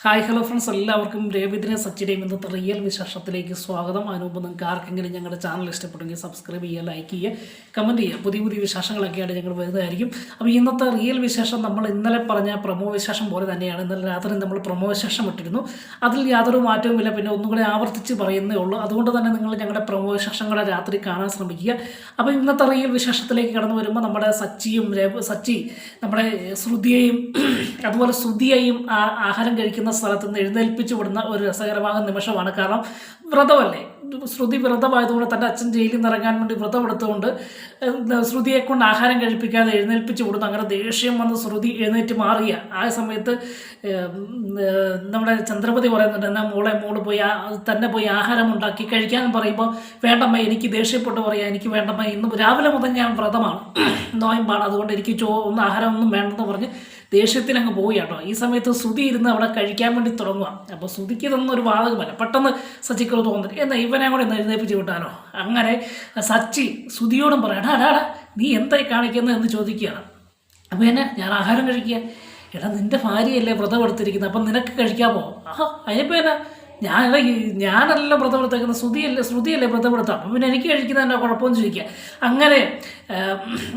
Hi hello friends. എല്ലാവർക്കും രേവിദിനെ സച്ചിയുടെയും ഇന്നത്തെ real വിശേഷത്തിലേക്ക് സ്വാഗതം. അതിനുമുമ്പ് നിങ്ങൾക്ക് ആർക്കെങ്കിലും ഞങ്ങളുടെ ചാനൽ ഇഷ്ടപ്പെട്ടെങ്കിൽ സബ്സ്ക്രൈബ് ചെയ്യുക ലൈക്ക് ചെയ്യുക കമന്റ് ചെയ്യുക. പുതിയ പുതിയ വിശേഷങ്ങളൊക്കെയായിട്ട് ഞങ്ങൾ വരുന്നതായിരിക്കും. അപ്പോൾ ഇന്നത്തെ റിയൽ വിശേഷം നമ്മൾ ഇന്നലെ പറഞ്ഞ പ്രമോ വിശേഷം പോലെ തന്നെയാണ്. ഇന്നലെ രാത്രി നമ്മൾ പ്രമോ വിശേഷം ഇട്ടിരുന്നു. അതിൽ യാതൊരു മാറ്റവും ഇല്ല. പിന്നെ ഒന്നുകൂടി ആവർത്തിച്ച് പറയുന്നേ ഉള്ളൂ. അതുകൊണ്ട് തന്നെ നിങ്ങൾ ഞങ്ങളുടെ പ്രമോ വിശേഷങ്ങളെ രാത്രി കാണാൻ ശ്രമിക്കുക. അപ്പോൾ ഇന്നത്തെ റിയൽ വിശേഷത്തിലേക്ക് കടന്നു വരുമ്പോൾ നമ്മുടെ സച്ചിയും സച്ചി നമ്മുടെ ശ്രുതിയെയും അതുപോലെ ശ്രുതിയെയും ആഹാരം കഴിക്കുന്ന സ്ഥലത്ത് നിന്ന് എഴുന്നേൽപ്പിച്ചു വിടുന്ന ഒരു രസകരമായ നിമിഷമാണ്. കാരണം വ്രതമല്ലേ? ശ്രുതി വ്രതമായതുകൊണ്ട് തന്റെ അച്ഛൻ ജയിലിൽ നിന്ന് ഇറങ്ങാൻ വേണ്ടി വ്രതം എടുത്തുകൊണ്ട് ശ്രുതിയെ കൊണ്ട് ആഹാരം കഴിപ്പിക്കാതെ എഴുന്നേൽപ്പിച്ചു വിടുന്നു. അങ്ങനെ ദേഷ്യം വന്ന് ശ്രുതി എഴുന്നേറ്റ് മാറിയ ആ സമയത്ത് നമ്മുടെ ചന്ദ്രപതി പറയുന്നുണ്ട് എന്നാൽ മോളെ മോൾ പോയി തന്നെ പോയി ആഹാരം ഉണ്ടാക്കി കഴിക്കാൻ പറയുമ്പോൾ വേണ്ടമ്മ എനിക്ക് ദേഷ്യപ്പെട്ട് പറയാം എനിക്ക് വേണ്ടമ്മ ഇന്ന് രാവിലെ മുതൽ ഞാൻ വ്രതമാണ്. നോയമ്പാണ്. അതുകൊണ്ട് എനിക്ക് ചോ ഒന്നും ആഹാരം ഒന്നും വേണ്ടെന്ന് പറഞ്ഞ് ദേഷ്യത്തിൽ അങ്ങ് പോയി കേട്ടോ ഈ സമയത്ത് ശ്രുതി ഇരുന്ന് അവിടെ കഴിക്കാൻ വേണ്ടി തുടങ്ങുക അപ്പോൾ ശ്രുതിക്ക് ഇതൊന്നും ഒരു വാതകമല്ല. പെട്ടെന്ന് സച്ചിക്ക് തോന്നുന്നു എന്നാൽ ഇവനെ കൂടെ ഒന്ന് എഴുന്നേപ്പിച്ച് വിട്ടാലോ? അങ്ങനെ സച്ചി ശ്രുതിയോടും പറയണം അടാടാ നീ എന്തായി കാണിക്കുന്നത് എന്ന് ചോദിക്കുകയാണ് അപ്പോൾ എന്നെ ഞാൻ ആഹാരം കഴിക്കുക? എടാ നിന്റെ ഭാര്യയല്ലേ വ്രതം എടുത്തിരിക്കുന്നത് അപ്പം നിനക്ക് കഴിക്കാമോ ആ അതിനിപ്പോൾ എന്നാ? ഞാൻ ഞാനല്ല വ്രതം എടുത്തേക്കുന്നത് ശ്രുതിയല്ലേ ശ്രുതിയല്ലേ വ്രതം എടുത്താൽ അപ്പം പിന്നെ എനിക്ക് കഴിക്കുന്നതിന്റെ കുഴപ്പമൊന്നും ചോദിക്കുക. അങ്ങനെ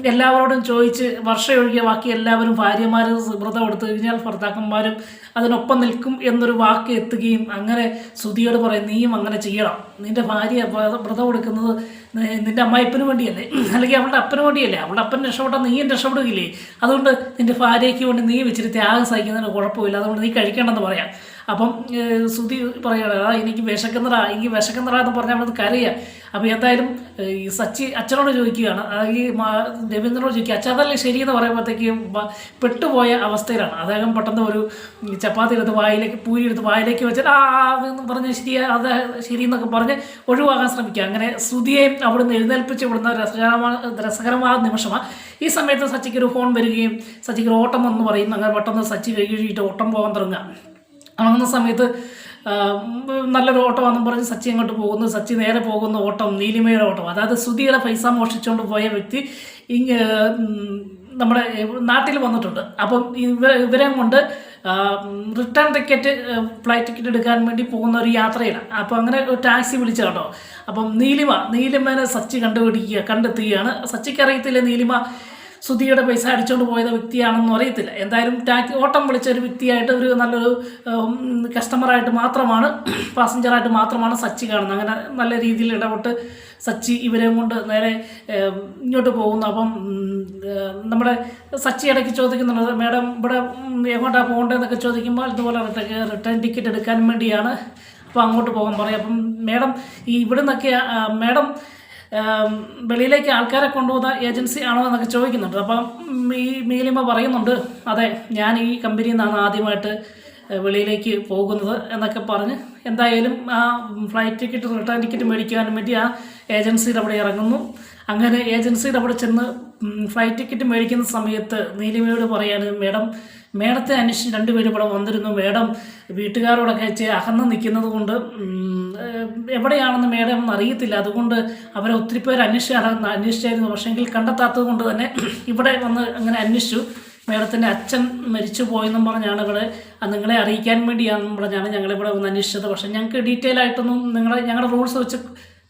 എല്ലാവരോടും ചോദിച്ച് വർഷം ഒഴികെ ബാക്കി എല്ലാവരും ഭാര്യമാർ വ്രതം എടുത്തു കഴിഞ്ഞാൽ ഭർത്താക്കന്മാരും അതിനൊപ്പം നിൽക്കും എന്നൊരു വാക്ക് എത്തുകയും അങ്ങനെ ശ്രുതിയോട് പറയും നീയും അങ്ങനെ ചെയ്യണം. നിന്റെ ഭാര്യ വ്രത- നി- നിന്റെ അമ്മായിപ്പന് വേണ്ടിയല്ലേ? അല്ലെങ്കിൽ അവളുടെ അപ്പന് വേണ്ടിയല്ലേ? അവളുടെ അപ്പൻ രക്ഷപ്പെട്ടാൽ നീയും രക്ഷപ്പെടുകയില്ലേ? അതുകൊണ്ട് നിന്റെ ഭാര്യയ്ക്ക് വേണ്ടി നീ വെച്ചിട്ട് ത്യാഗം സഹിക്കുന്നതിന് കുഴപ്പമില്ല. അതുകൊണ്ട് നീ കഴിക്കണമെന്ന് പറയാം. അപ്പം ശ്രുതി പറയണ "ആ, എനിക്ക് വിശക്കുന്നതാ എനിക്ക് വിശക്കുന്നതാ എന്ന് പറഞ്ഞാൽ അവളത് കരയുക അപ്പോൾ എന്തായാലും ഈ സച്ചി അച്ഛനോട് ചോദിക്കുകയാണ്. ഈ രവീന്ദ്രനോട് ചോദിക്കുക അച്ഛൻ അതല്ലേ ശരിയെന്ന് പറയുമ്പോഴത്തേക്കും പെട്ടുപോയ അവസ്ഥയിലാണ്. അദ്ദേഹം പെട്ടെന്ന് ഒരു ചപ്പാത്തി എടുത്ത് വായിലേക്ക് പൂരി എടുത്ത് വായിലേക്ക് വെച്ചാൽ ആ എന്ന് പറഞ്ഞ് ശരിയാ അത് ശരിയെന്നൊക്കെ പറഞ്ഞ് ഒഴിവാക്കാൻ ശ്രമിക്കുക. അങ്ങനെ ശ്രുതിയെയും അവിടുന്ന് എഴുന്നേൽപ്പിച്ച് വിടുന്ന രസകരമായ രസകരമായ നിമിഷമാണ്. ഈ സമയത്ത് സച്ചിക്ക് ഒരു ഫോൺ വരികയും സച്ചിക്ക് ഒരു ഓട്ടം എന്ന് പറയും. അങ്ങനെ പെട്ടെന്ന് സച്ചി കൈ ഓട്ടം പോകാൻ തുടങ്ങുക. അങ്ങനെ സമയത്ത് നല്ലൊരു ഓട്ടമാണെന്ന് പറഞ്ഞ് സച്ചി അങ്ങോട്ട് പോകുന്നു. സച്ചി നേരെ പോകുന്ന ഓട്ടം നീലിമയുടെ ഓട്ടം. അതായത് സുധിയുടെ പൈസ മോഷ്ടിച്ചുകൊണ്ട് പോയ വ്യക്തി ഇങ്ങ നമ്മുടെ നാട്ടിൽ വന്നിട്ടുണ്ട്. അപ്പം ഇവ ഇവരെ കൊണ്ട് റിട്ടേൺ ടിക്കറ്റ് ഫ്ലൈറ്റ് ടിക്കറ്റ് എടുക്കാൻ വേണ്ടി പോകുന്ന ഒരു യാത്രയിലാണ് അപ്പോൾ അങ്ങനെ ഒരു ടാക്സി വിളിച്ച കേട്ടോ. അപ്പം നീലിമ നീലിമേനെ സച്ചി കണ്ടുപിടിക്കുക കണ്ടെത്തുകയാണ്. സച്ചിക്ക് അറിയത്തില്ല നീലിമ? സുധിയുടെ പൈസ അടിച്ചുകൊണ്ട് പോയത് വ്യക്തിയാണെന്ന് അറിയത്തില്ല. എന്തായാലും ടാക്സി ഓട്ടം വിളിച്ച ഒരു വ്യക്തിയായിട്ട് ഒരു നല്ലൊരു കസ്റ്റമറായിട്ട് മാത്രമാണ് പാസഞ്ചറായിട്ട് മാത്രമാണ് സച്ചി കാണുന്നത്. അങ്ങനെ നല്ല രീതിയിൽ ഇടപെട്ട് സച്ചി ഇവരെയും കൊണ്ട് നേരെ ഇങ്ങോട്ട് പോകുന്നു. അപ്പം നമ്മുടെ സച്ചി ഇടയ്ക്ക് ചോദിക്കുന്നുണ്ട് മേഡം ഇവിടെ എങ്ങോട്ടാണ് പോകേണ്ടതെന്നൊക്കെ ചോദിക്കുമ്പോൾ ഇതുപോലെ റിട്ടേൺ ടിക്കറ്റ് എടുക്കാൻ വേണ്ടിയാണ്. അപ്പോൾ അങ്ങോട്ട് പോകാൻ പറയും. അപ്പം മേഡം ഈ ഇവിടെ നിന്നൊക്കെ മേഡം വെളിയിലേക്ക് ആൾക്കാരെ കൊണ്ടുപോകുന്ന ഏജൻസി ആണോ എന്നൊക്കെ ചോദിക്കുന്നുണ്ട്. അപ്പം ഈ മീലിമ പറയുന്നുണ്ട് അതെ ഞാൻ ഈ കമ്പനിയിൽ നിന്നാണ് ആദ്യമായിട്ട് വെളിയിലേക്ക് പോകുന്നത് എന്നൊക്കെ പറഞ്ഞ് എന്തായാലും ആ ഫ്ലൈറ്റ് ടിക്കറ്റ് റിട്ടേൺ ടിക്കറ്റ് മേടിക്കാൻ വേണ്ടി ആ ഏജൻസിയിൽ അവിടെ ഇറങ്ങുന്നു. അങ്ങനെ ഏജൻസിയുടെ അവിടെ ചെന്ന് ഫ്ലൈറ്റ് ടിക്കറ്റ് മേടിക്കുന്ന സമയത്ത് നീലിമയോട് പറയാണ് മേഡം മേഡത്തെ അന്വേഷിച്ച് രണ്ടുപേരും ഇവിടെ വന്നിരുന്നു. മേഡം വീട്ടുകാരോടൊക്കെ അകന്ന് നിൽക്കുന്നത് കൊണ്ട് എവിടെയാണെന്ന് മേഡം അറിയത്തില്ല. അതുകൊണ്ട് അവരെ ഒത്തിരി പേര് അന്വേഷിച്ചാണ് അന്വേഷിച്ചായിരുന്നു. പക്ഷേങ്കിൽ കണ്ടെത്താത്തത് കൊണ്ട് തന്നെ ഇവിടെ വന്ന് അങ്ങനെ അന്വേഷിച്ചു. മേഡത്തിന്റെ അച്ഛൻ മരിച്ചു പോയെന്നും പറഞ്ഞാണ് ഇവിടെ നിങ്ങളെ അറിയിക്കാൻ വേണ്ടിയാണെന്നും പറഞ്ഞാണ് ഞങ്ങളിവിടെ വന്ന് അന്വേഷിച്ചത്. പക്ഷേ ഞങ്ങൾക്ക് ഡീറ്റെയിൽ ആയിട്ടൊന്നും നിങ്ങളെ ഞങ്ങളുടെ റൂൾസ് വെച്ച്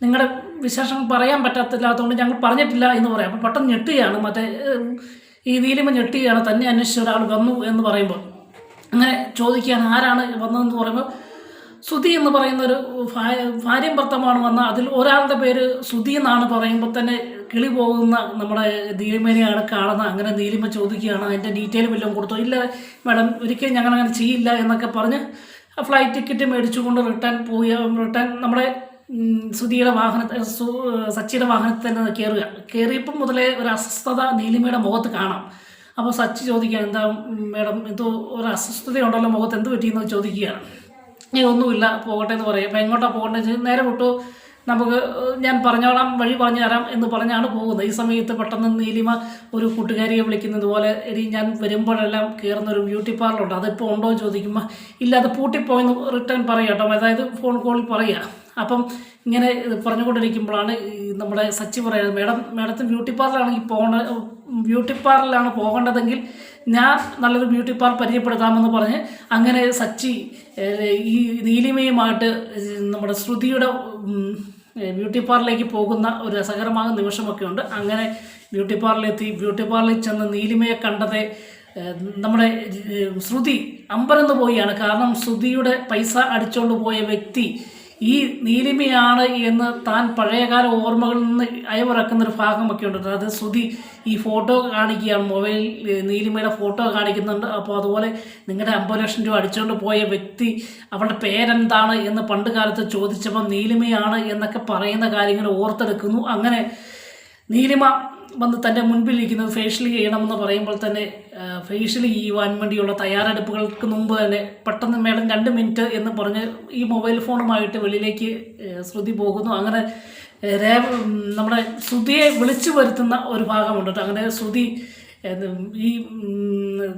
നിങ്ങളുടെ വിശേഷങ്ങൾ പറയാൻ പറ്റാത്തില്ലാത്തതുകൊണ്ട് ഞങ്ങൾ പറഞ്ഞിട്ടില്ല എന്ന് പറയാം. അപ്പോൾ പെട്ടെന്ന് ഞെട്ടുകയാണ്. മറ്റേ ഈ നീലിമ ഞെട്ടുകയാണ്. തന്നെ അന്വേഷിച്ച ഒരാൾ വന്നു എന്ന് പറയുമ്പോൾ. അങ്ങനെ ചോദിക്കുകയാണ് ആരാണ് വന്നതെന്ന് പറയുമ്പോൾ സുധി എന്ന് പറയുന്ന ഒരു ഭാര്യയും ഭർത്തമാണ് വന്ന. അതിൽ ഒരാളുടെ പേര് സുധി എന്നാണ് പറയുമ്പോൾ തന്നെ കിളി പോകുന്ന നമ്മുടെ നീലിമേനെയാണ് കാണുന്നത്. അങ്ങനെ നീലിമ ചോദിക്കുകയാണ് അതിന്റെ ഡീറ്റെയിൽ വല്ലതും കൊടുത്തോ? ഇല്ല മാഡം ഒരിക്കലും ഞങ്ങൾ അങ്ങനെ ചെയ്യില്ല എന്നൊക്കെ പറഞ്ഞ് ഫ്ലൈറ്റ് ടിക്കറ്റ് മേടിച്ചുകൊണ്ട് റിട്ടേൺ പോയി. റിട്ടേൺ നമ്മുടെ സുധിയുടെ വാഹനത്തിൽ സച്ചിയുടെ വാഹനത്തിൽ തന്നെ കയറുക കയറിയപ്പം മുതലേ ഒരു അസ്വസ്ഥത നീലിമയുടെ മുഖത്ത് കാണാം. അപ്പോൾ സച്ചി ചോദിക്കുക എന്താ മേഡം എന്തോ ഒരു അസ്വസ്ഥതയുണ്ടല്ലോ മുഖത്ത് എന്ത് പറ്റിയെന്ന് ചോദിക്കുകയാണ് ഞാൻ ഒന്നുമില്ല പോകട്ടെ എന്ന് പറയും. അപ്പോൾ എങ്ങോട്ടാണ് പോകേണ്ടത് വെച്ചാൽ നേരെ വിട്ടു. നമുക്ക് ഞാൻ പറഞ്ഞോളാം വഴി പറഞ്ഞു തരാം എന്ന് പറഞ്ഞാണ് പോകുന്നത്. ഈ സമയത്ത് പെട്ടെന്ന് നീലിമ ഒരു കൂട്ടുകാരിയെ വിളിക്കുന്നത് പോലെ ഇനി ഞാൻ വരുമ്പോഴെല്ലാം കയറുന്ന ഒരു ബ്യൂട്ടി പാർലറുണ്ട്. അതിപ്പോൾ ഉണ്ടോ? എന്ന് ചോദിക്കുമ്പോൾ ഇല്ല അത് പൂട്ടിപ്പോയെന്ന് റിട്ടേൺ പറയാം കേട്ടോ. അതായത് ഫോൺ കോളിൽ പറയുക അപ്പം ഇങ്ങനെ പറഞ്ഞുകൊണ്ടിരിക്കുമ്പോഴാണ് നമ്മുടെ സച്ചി പറയുന്നത് മേഡം മേഡത്തിന് ബ്യൂട്ടി പാർലറാണെങ്കിൽ പോകണ ബ്യൂട്ടി പാർലറിലാണ് പോകേണ്ടതെങ്കിൽ ഞാൻ നല്ലൊരു ബ്യൂട്ടി പാർലർ പരിചയപ്പെടുത്താമെന്ന് പറഞ്ഞ് അങ്ങനെ സച്ചി ഈ നീലിമയുമായിട്ട് നമ്മുടെ ശ്രുതിയുടെ ബ്യൂട്ടി പാർലറിലേക്ക് പോകുന്ന ഒരു രസകരമായ നിമിഷമൊക്കെ ഉണ്ട്. അങ്ങനെ ബ്യൂട്ടി പാർലറിൽ എത്തി ബ്യൂട്ടി പാർലറിൽ ചെന്ന് നീലിമയെ കണ്ടത് നമ്മുടെ ശ്രുതി അമ്പരന്ന് പോവുകയാണ്. കാരണം ശ്രുതിയുടെ പൈസ അടിച്ചുകൊണ്ട് പോയ വ്യക്തി ഈ നീലിമയാണ് എന്ന് താൻ പഴയകാല ഓർമ്മകളിൽ നിന്ന് അയവിറക്കുന്ന ഒരു ഭാഗമൊക്കെ ഉണ്ട്. അത് ശ്രുതി ഈ ഫോട്ടോ കാണിക്കുകയാണ്. മൊബൈൽ നീലിമയുടെ ഫോട്ടോ കാണിക്കുന്നുണ്ട്. അപ്പോൾ അതുപോലെ നിങ്ങളുടെ അമ്പത് ലക്ഷം രൂപ അടിച്ചുകൊണ്ട് പോയ വ്യക്തി അവളുടെ പേരെന്താണ് എന്ന് പണ്ട് കാലത്ത് ചോദിച്ചപ്പോൾ നീലിമയാണ് എന്നൊക്കെ പറയുന്ന കാര്യങ്ങൾ ഓർത്തെടുക്കുന്നു. അങ്ങനെ നീലിമ വന്ന് തന്റെ മുൻപിലിരിക്കുന്നത് ഫേഷ്യൽ ചെയ്യണമെന്ന് പറയുമ്പോൾ തന്നെ ഫേഷ്യൽ ചെയ്യുവാൻ വേണ്ടിയുള്ള തയ്യാറെടുപ്പുകൾക്ക് മുമ്പ് തന്നെ പെട്ടെന്ന് മേഡം രണ്ട് മിനിറ്റ് എന്ന് പറഞ്ഞ് ഈ മൊബൈൽ ഫോണുമായിട്ട് വെളിയിലേക്ക് ശ്രുതി പോകുന്നു. അങ്ങനെ രേവ നമ്മുടെ ശ്രുതിയെ വിളിച്ചു വരുത്തുന്ന ഒരു ഭാഗമുണ്ട് അങ്ങനെ ശ്രുതി ഈ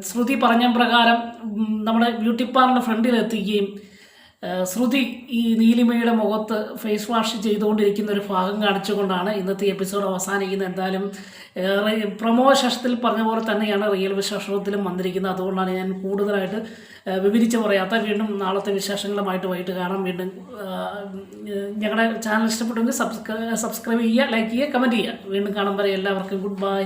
ശ്രുതി പറഞ്ഞ പ്രകാരം നമ്മുടെ ബ്യൂട്ടി പാർലറിന്റെ ഫ്രണ്ടിലെത്തുകയും ശ്രുതി ഈ നീലിമയുടെ മുഖത്ത് ഫേസ് വാഷ് ചെയ്തുകൊണ്ടിരിക്കുന്ന ഒരു ഭാഗം കാണിച്ചുകൊണ്ടാണ് ഇന്നത്തെ എപ്പിസോഡ് അവസാനിക്കുന്നത്. എന്തായാലും പ്രമോ ശേഷത്തിൽ പറഞ്ഞ പോലെ തന്നെയാണ് റിയൽ വിശേഷത്തിലും വന്നിരിക്കുന്നത്. അതുകൊണ്ടാണ് ഞാൻ കൂടുതലായിട്ട് വിവരിച്ച് പറയാത്ത വീണ്ടും നാളത്തെ വിശേഷങ്ങളുമായിട്ട് വൈകിട്ട് കാണാം. വീണ്ടും ഞങ്ങളുടെ ചാനൽ ഇഷ്ടപ്പെട്ടെങ്കിൽ സബ്സ്ക്രൈബ് സബ്സ്ക്രൈബ് ചെയ്യുക ലൈക്ക് ചെയ്യുക കമന്റ് ചെയ്യുക. വീണ്ടും കാണും വരെ എല്ലാവർക്കും ഗുഡ് ബൈ.